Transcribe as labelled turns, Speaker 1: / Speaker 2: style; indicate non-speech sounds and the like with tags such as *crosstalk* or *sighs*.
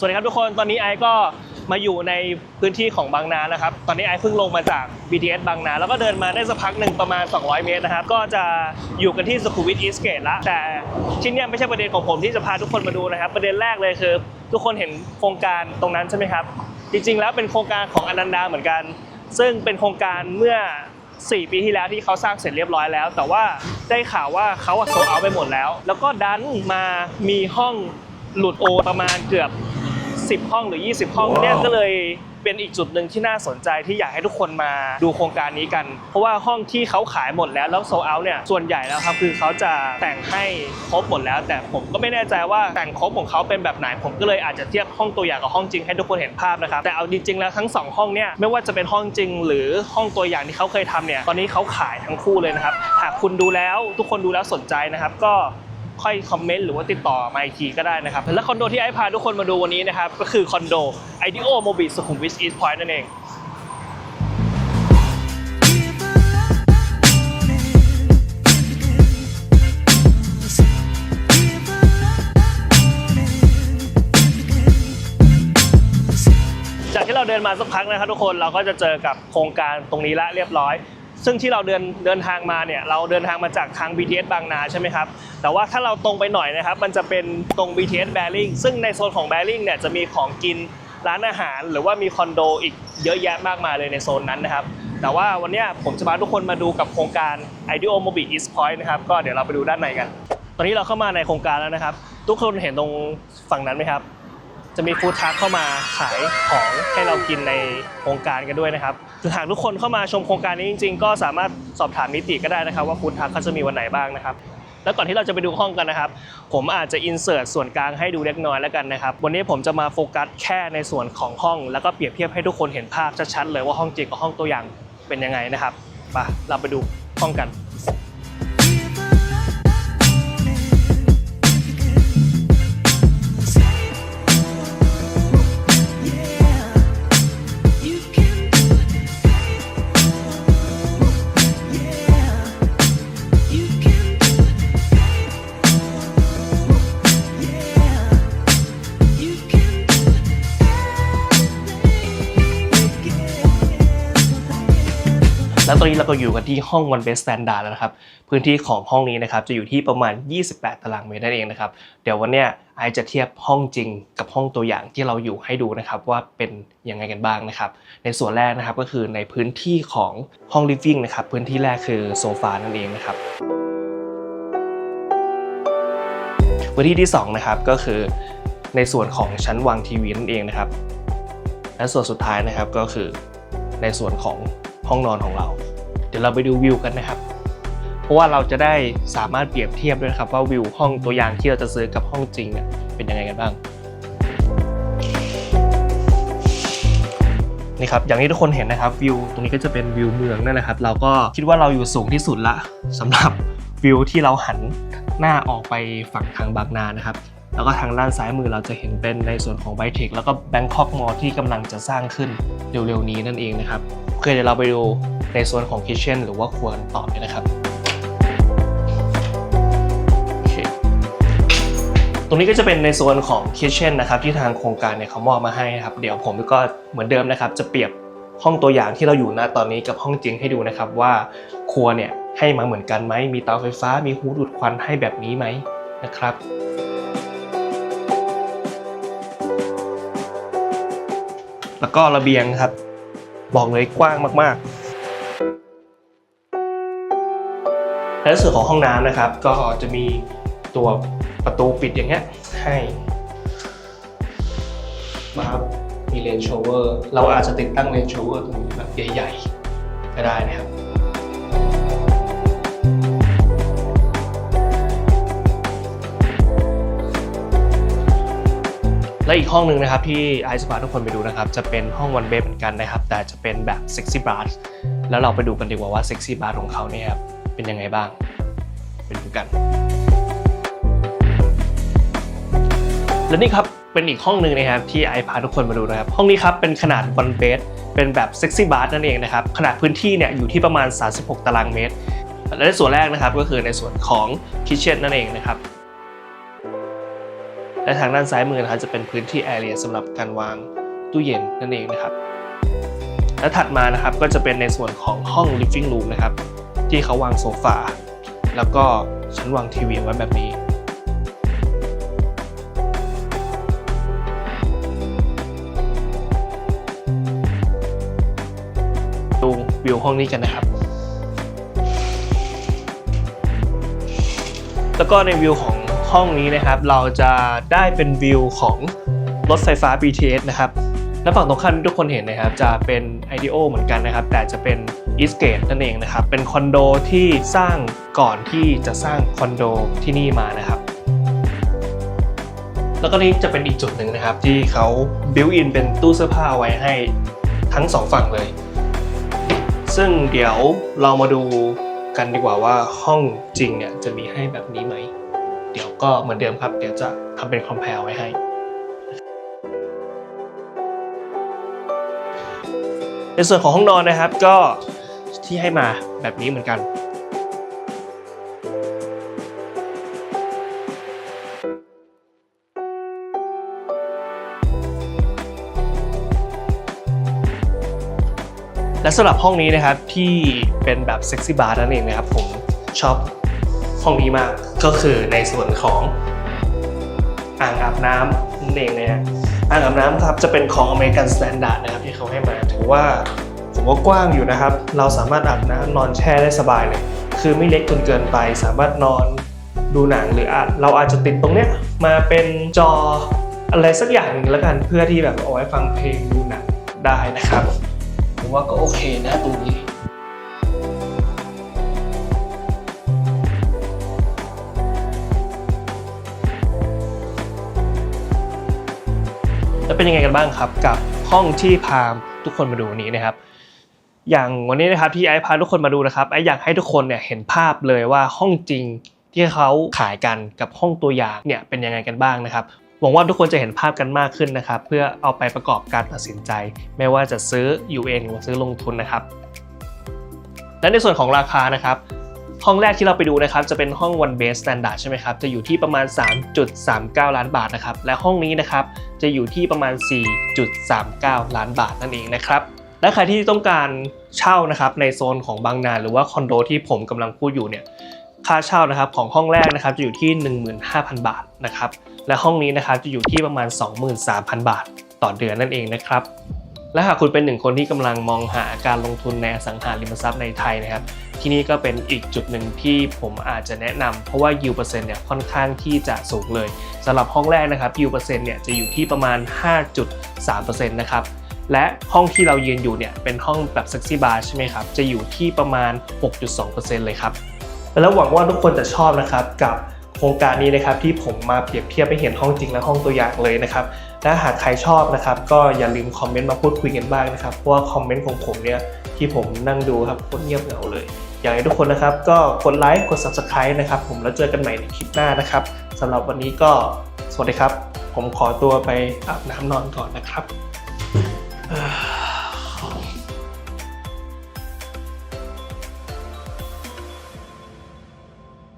Speaker 1: สวัสดีครับทุกคนตอนนี้ไอซ์ก็มาอยู่ในพื้นที่ของบางนานะครับ ตอนนี้ไอซ์เพิ่งลงมาจาก BTS บางนา แล้วก็เดินมาได้สักพักหนึ่งประมาณ 200 เมตรนะครับ ก็จะอยู่กันที่สุขุมวิทอีสเกตละแต่ที่นี่ไม่ใช่ประเด็นของผมที่จะพาทุกคนมาดูนะครับ ประเด็นแรกเลยคือ ทุกคนเห็นโครงการตรงนั้นใช่ไหมครับ จริงๆ แล้วเป็นโครงการของอนันดาเหมือนกัน ซึ่งเป็นโครงการเมื่อ 4 ปีที่แล้วที่เขาสร้างเสร็จเรียบร้อยแล้ว แต่ว่าได้ข่าวว่าเขาโซเอาไปหมดแล้ว แล้วก็ดันมามีห้องหลุดโอประมาณเกือบ 10 ห้องหรือ 20 ห้องเนี่ยก็เลยเป็นอีกจุดหนึ่งที่น่าสนใจที่อยากให้ทุกคนมาดูโครงการนี้กัน เพราะว่าห้องที่เขาขายหมดแล้วแล้วโซเอาเนี่ยส่วนใหญ่แล้วครับคือเขาจะแต่งให้ครบหมดแล้ว แต่ผมก็ไม่แน่ใจว่าแต่งครบของเขาเป็นแบบไหน ผมก็เลยอาจจะเทียบห้องตัวอย่างกับห้องจริงให้ทุกคนเห็นภาพนะครับแต่เอาจริงๆแล้วทั้งสองห้องเนี่ยไม่ว่าจะเป็นห้องจริง หรือห้องตัวอย่างที่เขาเคยทำเนี่ยตอนนี้เขาขายทั้งคู่เลยนะครับหากคุณดูแล้วทุกคนดูแล้วสนใจนะครับก็ ค่อยคอมเมนต์หรือว่าติดต่อมาอีกทีก็ได้นะครับ และคอนโดที่ไอ้พาทุกคนมาดูวันนี้นะครับก็คือคอนโด IDEO Mobile สุขุมวิท East Point นั่นเองจากที่เราเดินมาสักพักนะครับทุกคนเราก็จะเจอกับโครงการตรงนี้ละเรียบร้อย ซึ่งที่เราเดินเดินทางมาเนี่ยเราเดินทางมาจากทาง BTS บางนาใช่ไหมครับแต่ว่าถ้าเราตรงไปหน่อยนะครับ มันจะเป็นตรง BTS b a r i n g ซึ่งในโซนของ b a r i n g เนี่ยจะมีของกินร้านอาหาร หรือว่ามีคอนโดอีกเยอะแยะมากมายเลยในโซนนั้นนะครับ แต่ว่าวันนี้ผมจะพาทุกคนมาดูกับโครงการ IDEO Mobile East Point นะครับก็เดี๋ยวเราไปดูด้านในกัน ตอนนี้เราเข้ามาในโครงการแล้วนะครับ ทุกคนเห็นตรงฝั่งนั้นไหมครับ จะมีฟู้ดทรัคเข้ามาขายของให้เรากินในโครงการกันด้วยนะครับคือหากทุกคนเข้ามาชมโครงการนี้จริง ๆ ก็สามารถสอบถามนิติก็ได้นะครับ ว่าฟู้ดทรัคเขาจะมีวันไหนบ้างนะครับแล้วก่อนที่เราจะไปดูห้องกันนะครับ ผมอาจจะอินเสิร์ตส่วนกลางให้ดูเล็กน้อยแล้วกันนะครับ วันนี้ผมจะมาโฟกัสแค่ในส่วนของห้อง แล้วก็เปรียบเทียบให้ทุกคนเห็นภาพชัดๆเลยว่าห้องจริงกับห้องตัวอย่างเป็นยังไงนะครับไปเราไปดูห้องกัน ตอนนี้เราก็อยู่กันที่ห้อง One Best Standard แล้วนะครับ พื้นที่ของห้องนี้นะครับจะอยู่ที่ประมาณ 28 ตารางเมตรนั่นเองนะครับ เดี๋ยววันเนี้ยไอจะเทียบห้องจริงกับห้องตัวอย่างที่เราอยู่ให้ดูนะครับว่าเป็นยังไงกันบ้างนะครับ ในส่วนแรกนะครับก็คือในพื้นที่ของห้อง living นะครับ พื้นที่แรกคือโซฟานั่นเองนะครับพื้นที่ที่สองนะครับก็คือในส่วนของชั้นวางทีวีนั่นเองนะครับ และส่วนสุดท้ายนะครับก็คือในส่วนของห้องนอนของเรา เดี๋ยวเราไปดูวิวกันนะครับ เพราะว่าเราจะได้สามารถเปรียบเทียบด้วยนะครับว่าวิวห้องตัวอย่างที่เราจะซื้อกับห้องจริงเนี่ยเป็นยังไงกันบ้างนี่ครับอย่างที่ทุกคนเห็นนะครับวิวตรงนี้ก็จะเป็นวิวเมืองนั่นแหละครับ เราก็คิดว่าเราอยู่สูงที่สุดละสำหรับวิวที่เราหันหน้าออกไปฝั่งทางบางนานะครับแล้วก็ทางด้านซ้ายมือเราจะเห็นเป็นในส่วนของไบเทคแล้วก็แบงคอกมอลที่กำลังจะสร้างขึ้นเร็วๆนี้นั่นเองนะครับโอเคเดี๋ยวเราไปดู ในส่วนของคิเช่นหรือว่าครัวกันต่อเลยนะครับตรงนี้ก็จะเป็นในส่วนของคิเช่นนะครับที่ทางโครงการเนี่ยเขามอบมาให้นะครับเดี๋ยวผมก็เหมือนเดิมนะครับ จะเปรียบห้องตัวอย่างที่เราอยู่ณตอนนี้กับห้องจริงให้ดูนะครับว่าครัวเนี่ยให้มาเหมือนกันไหมมีเตาไฟฟ้า มีฮูดดูดควันให้แบบนี้ไหมนะครับแล้วก็ระเบียงครับ บอกเลยกว้างมาก ในส่วนของห้องน้ำนะครับ ก็จะมีตัวประตูปิดอย่างเงี้ยให้มาครับมีเลนโชเวอร์เราอาจจะติดตั้งเลนโชเวอร์ตรงนี้แบบใหญ่ๆ ก็ได้นะครับและอีกห้องหนึ่งนะครับที่ไอซ์พาทุกคนไปดูนะครับ จะเป็นห้องวันเบดเหมือนกันนะครับ แต่จะเป็นแบบเซ็กซี่บาร์แล้วเราไปดูกันดีกว่าว่าเซ็กซี่บาร์ของเขาเนี่ยครับ เป็นยังไงบ้าง ไปดูกัน และนี่ครับเป็นอีกห้องหนึ่งนะครับที่ไอพาทุกคนมาดูนะครับ ห้องนี้ครับเป็นขนาดวันเบดเป็นแบบเซ็กซี่บาร์นั่นเองนะครับ ขนาดพื้นที่เนี่ยอยู่ที่ประมาณ 36 ตารางเมตร และในส่วนแรกนะครับก็คือในส่วนของคิทเช่นนั่นเองนะครับและทางด้านซ้ายมือนะครับจะเป็นพื้นที่แอเรียสำหรับการวางตู้เย็นนั่นเองนะครับและถัดมานะครับก็จะเป็นในส่วนของห้อง living room นะครับ ที่เขาวางโซฟาแล้วก็ชั้นวางทีวีไว้แบบนี้ดูวิวห้องนี้กันนะครับ แล้วก็ในวิวของห้องนี้นะครับ เราจะได้เป็นวิวของรถไฟฟ้า BTS นะครับ และฝั่งตรงข้ามที่ทุกคนเห็นนะครับ จะเป็น IDEO เหมือนกันนะครับ แต่จะเป็น Eastgate นั่นเองนะครับ เป็นคอนโดที่สร้างก่อนที่จะสร้างคอนโดที่นี่มานะครับแล้วก็นี่จะเป็นอีกจุดหนึ่งนะครับ ที่เขา built in เป็นตู้เสื้อผ้าไว้ให้ทั้งสองฝั่งเลย ซึ่งเดี๋ยวเรามาดูกันดีกว่าว่าห้องจริงเนี่ยจะมีให้แบบนี้ไหม เดี๋ยวก็เหมือนเดิมครับ เดี๋ยวจะทำเป็น compare ไว้ให้ในส่วนของห้องนอนนะครับก็ ที่ให้มาแบบนี้เหมือนกันและสำหรับห้องนี้นะครับที่เป็นแบบเซ็กซี่บาร์นั่นเองนะครับผมชอบห้องนี้มากก็คือในส่วนของอ่างอาบน้ำนั่นเองนะฮะอ่างอาบน้ำครับจะเป็นของอเมริกันสแตนดาร์ดนะครับที่เขาให้มาถือว่า ว่ากว้างอยู่นะครับ เราสามารถอาบน้ำนอนแช่ได้สบายเลย คือไม่เล็กจนเกินไป สามารถนอนดูหนังหรืออาจเราอาจจะติดตรงเนี้ยมาเป็นจออะไรสักอย่างหนึงแล้วกันเพื่อที่แบบเอาไว้ฟังเพลงดูหนังได้นะครับผมว่าก็โอเคนะตรงนี้แล้วเป็นยังไงกันบ้างครับกับห้องที่พามทุกคนมาดูวันนี้นะครับ อย่างวันนี้นะครับที่ไอพาทุกคนมาดูนะครับไออยากให้ทุกคนเนี่ยเห็นภาพเลยว่าห้องจริงที่เขาขายกันกับห้องตัวอย่างเนี่ยเป็นยังไงกันบ้างนะครับหวังว่าทุกคนจะเห็นภาพกันมากขึ้นนะครับ เพื่อเอาไปประกอบการตัดสินใจ ไม่ว่าจะซื้ออยู่เองหรือซื้อลงทุนนะครับ และในส่วนของราคานะครับ ห้องแรกที่เราไปดูนะครับ จะเป็นห้อง one base standard ใช่ไหมครับ จะอยู่ที่ประมาณ 3.39 ล้านบาทนะครับ และห้องนี้นะครับจะอยู่ที่ประมาณ 4.39 ล้านบาทนั่นเองนะครับ และใครที่ต้องการเช่านะครับในโซนของบางนาหรือว่าคอนโดที่ผมกำลังพูดอยู่เนี่ยค่าเช่านะครับของห้องแรกนะครับจะอยู่ที่ 15,000 บาทนะครับและห้องนี้นะครับจะอยู่ที่ประมาณ 23,000 บาท ต่อเดือนนั่นเองนะครับและหากคุณเป็นหนึ่งคนที่กำลังมองหาการลงทุนในอสังหาริมทรัพย์ในไทยนะครับ ที่นี่ก็เป็นอีกจุดหนึ่งที่ผมอาจจะแนะนำเพราะว่ายิวเปอร์เซ็นต์เนี่ยค่อนข้างที่จะสูงเลยสำหรับห้องแรกนะครับยิวเปอร์เซ็นต์เนี่ยจะอยู่ที่ประมาณ 5.3%นะครับ และห้องที่เรายืนอยู่เนี่ยเป็นห้องแบบเซ็กซี่บาร์ใช่ไหมครับ จะอยู่ที่ประมาณ 6.2%เลยครับ แล้วหวังว่าทุกคนจะชอบนะครับกับโครงการนี้นะครับที่ผมมาเปรียบเทียบให้เห็นห้องจริงและห้องตัวอย่างเลยนะครับและหากใครชอบนะครับ ก็อย่าลืมคอมเมนต์มาพูดคุยกันบ้างนะครับเพราะว่าคอมเมนต์ของผมเนี่ยที่ผมนั่งดูครับโคตรเงียบเหงาเลย อยากให้ทุกคนนะครับ ก็กดไลค์กด subscribe นะครับผมแล้วเจอกันใหม่ในคลิปหน้านะครับสำหรับวันนี้ก็สวัสดีครับ ผมขอตัวไปอาบน้ำนอนก่อนนะครับ Uh. *sighs* *sighs*